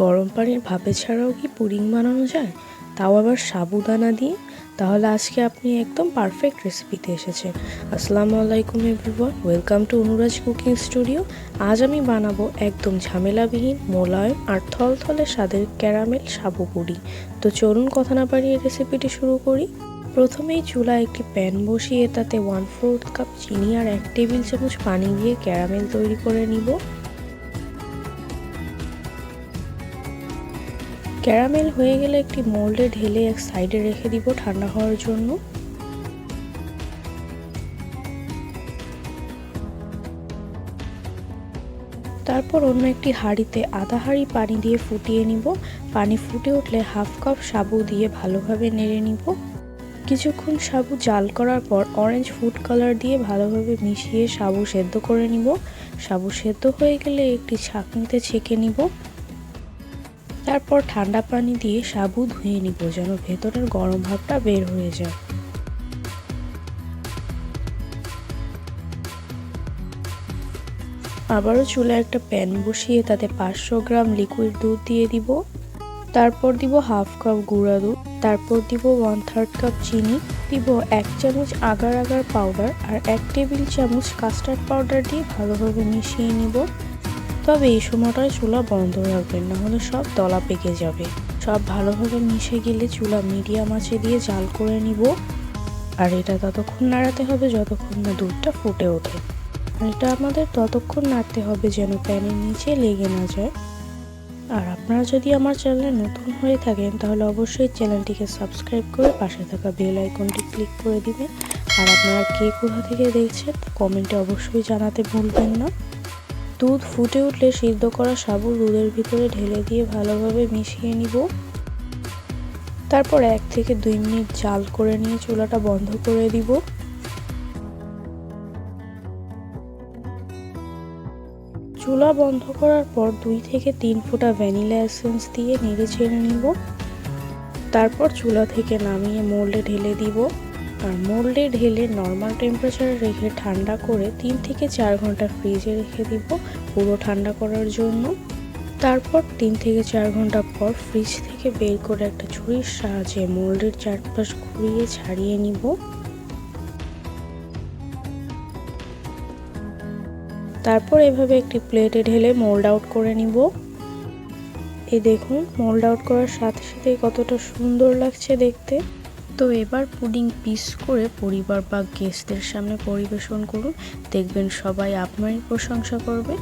গরম পানির ভাপে ছাড়াও কি পুডিং বানানো যায়? তাও আবার সাবুদানা দিয়ে? তাহলে আজকে আপনি একদম পারফেক্ট রেসিপিতে এসেছেন। আসসালামু আলাইকুম everyone welcome to Anuraj cooking studio আজ আমি বানাবো একদম ঝামেলাবিহীন মোলায়েম আর থলথলে স্বাদের ক্যারামেল সাবু পুডিং। তো চলুন কথা না পারিয়ে রেসিপিটি শুরু করি। প্রথমেই চুলায় একটি প্যান বসিয়ে তাতে ওয়ান ফোর্থ কাপ চিনি আর এক টেবিল চামচ পানি দিয়ে ক্যারামেল তৈরি করে নিব। ক্যারামেল হয়ে গেলে একটি মোল্ডে ঢেলে এক সাইডে রেখে দিব ঠান্ডা হওয়ার জন্য। তারপর অন্য একটি হাঁড়িতে আধা হাঁড়ি পানি দিয়ে ফুটিয়ে নিব। পানি ফুটে উঠলে হাফ কাপ সাবু দিয়ে ভালোভাবে নেড়ে নিব। কিছুক্ষণ সাবু জাল করার পর অরেঞ্জ ফুড কালার দিয়ে ভালোভাবে মিশিয়ে সাবু সেদ্ধ করে নিব। সাবু সেদ্ধ হয়ে গেলে একটি ছাঁকনিতে ছেঁকে নিব। তারপর ঠান্ডা পানি দিয়ে সাবু ধুয়ে নিব যেন ভেতরের গরম ভাবটা বের হয়ে যায়। আবারও চুলে একটা প্যান বসিয়ে তাতে পাঁচশো গ্রাম লিকুইড দুধ দিয়ে দিব। তারপর দিব হাফ কাপ গুঁড়া দুধ, তারপর দিব ওয়ান থার্ড কাপ চিনি, দিব এক চামচ আগার আগার পাউডার আর এক টেবিল চামচ কাস্টার্ড পাউডার দিয়ে ভালোভাবে মিশিয়ে নিব। তবে এই সময়টায় চুলা বন্ধ রাখবেন না হলে সব দলা পেকে যাবে। সব ভালোভাবে মিশে গেলে চুলা মিডিয়াম আঁচে দিয়ে জাল করে নিব, আর এটা ততক্ষণ নাড়াতে হবে যতক্ষণ না দুধটা ফুটে ওঠে। আর এটা আমাদের ততক্ষণ নাড়তে হবে যেন প্যানের নিচে লেগে না যায়। আর আপনারা যদি আমার চ্যানেলে নতুন হয়ে থাকেন, তাহলে অবশ্যই চ্যানেলটিকে সাবস্ক্রাইব করে পাশে থাকা বেল আইকনটি ক্লিক করে দিবেন। আর আপনারা কে কোথা থেকে দেখছেন কমেন্টে অবশ্যই জানাতে ভুলবেন না। দুধ ফুটে উঠলে সিদ্ধ করা সাবু দুধের ভিতরে ঢেলে দিয়ে ভালোভাবে মিশিয়ে নিব। তারপর এক থেকে দুই মিনিট জাল করে নিয়ে চুলাটা বন্ধ করে দিব। চুলা বন্ধ করার পর দুই থেকে তিন ফোঁটা ভ্যানিলা এসেন্স দিয়ে নেড়ে ছেড়ে নিব। তারপর চুলা থেকে নামিয়ে মোল্ডে ঢেলে দিব। আর মোল্ডে ঢেলে নর্মাল টেম্পারেচারে রেখে ঠান্ডা করে তিন থেকে চার ঘণ্টা ফ্রিজে রেখে দিব পুরো ঠান্ডা করার জন্য। তারপর তিন থেকে চার ঘণ্টা পর ফ্রিজ থেকে বের করে একটা ছুরির সাহায্যে মোল্ডের চারপাশ ঘুরিয়ে ছাড়িয়ে নিব। তারপর এভাবে একটি প্লেটে ঢেলে মোল্ড আউট করে নিব। এই দেখুন মোল্ড আউট করার সাথে সাথে কতটা সুন্দর লাগছে দেখতে। তো এবার পুডিং পিস করে পরিবার বা গেস্টদের সামনে পরিবেশন করুন। দেখবেন সবাই আপনারই প্রশংসা করবে।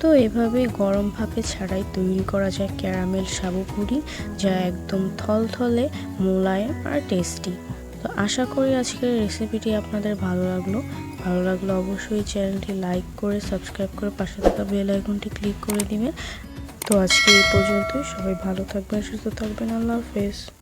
তো এভাবে গরম ভাপে ছাড়াই তৈরি করা যায় ক্যারামেল সাবু পুডিং, যা একদম থলথলে, মোলায়েম আর টেস্টি। তো আশা করি আজকের রেসিপিটি আপনাদের ভালো লাগল। ভালো লাগলে অবশ্যই চ্যানেলটি লাইক করে সাবস্ক্রাইব করে পাশে থাকা বেল আইকনটি ক্লিক করে দিবেন। তো আজকে এই পর্যন্তই। সবাই ভালো থাকবেন, সুস্থ থাকবেন। আল্লাহ হাফেজ।